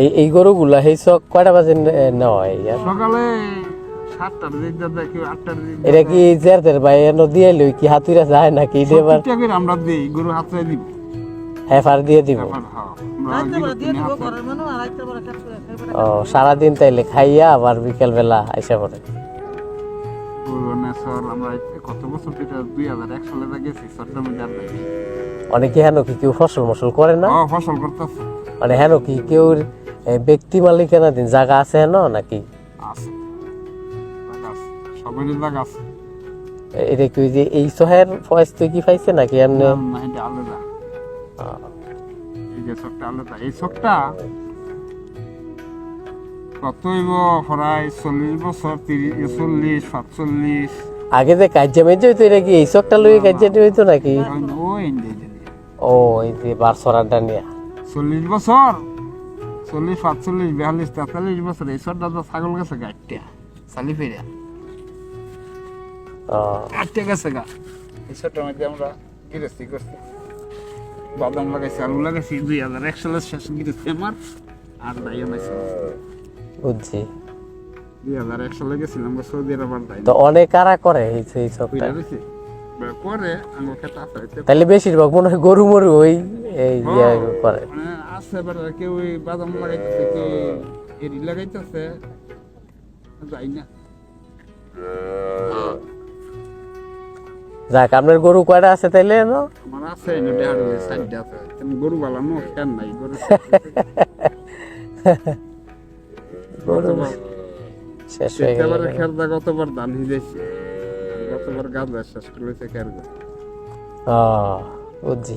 এই এই গরুগুলা সেই চক কয়টা বাজে নেওয়া হয় সকালে এটা কি জেরদের ভাই এনে দিয়ে লই কি হাতুরা যায় নাকি? এবার আমরা দিই গরু হাতে দিব। হেফার দিয়ে দিব। হ্যাঁ। ও সারাদিন তাইলে খাইয়া আবার বিকেল বেলা আইসা পড়ে। অনেকে হেন কি কেউ ফসল মসল করে না? ফসল করতেছে। মানে হেন কি কেউ ব্যক্তি মালিকানা দিন জায়গা আছে হেন নাকি? আছে। সবারই জায়গা আছে। এটা কি যে এই ফয়েজ তুই কি পাইছে নাকি? এমনি না, না এটা আলাদা। এই যে চকটা আলাদা। এই চকটা কত প্রায় চল্লিশ বছর তিরিশ চল্লিশ সাতচল্লিশ। আগে যে মেজে হইতো এটা কি এই চকটা লই হইতো নাকি। ও এই যে বারসরাটা নিয়ে। চল্লিশ বছর? চল্লিশ সাতচল্লিশ বিয়াল্লিশ তেতাল্লিশ বছর এই সব দাদা ছাগল গেছে গা চালি ফেরিয়া ও আটটা গেছে গা। এই সবটার মধ্যে আমরা গৃহস্থি করছি। বাদাম লাগাইছি আলু লাগাইছি দুই হাজার এক সালের শেষ গৃহস্থি আমার আর দাইও নাই বুঝছি। দুই হাজার এক সালে গেছিলাম সৌদি আরব আর দাই তো অনেক কারা করে এই যে হইতে তাহলে বেশিরভাগ মনে হয় গরু মরু ওই এই ইয়া করে। মানে আছে এবার কেউ ওই বাদাম লাগাইতেছে কেউ এরি লাগাইতেছে যাই না। যাক আপনার গরু কয়টা আছে তাইলে না আমার আছে দেহার ওই সাইডটা আছে। তেমন গরু বালানো কেন নাই গরু গরু শেষ হয়ে গেল খেলদা গতবার ধান হিজেছি গতবার গাছ শেষ করলেছে খেলদা ও বুঝছি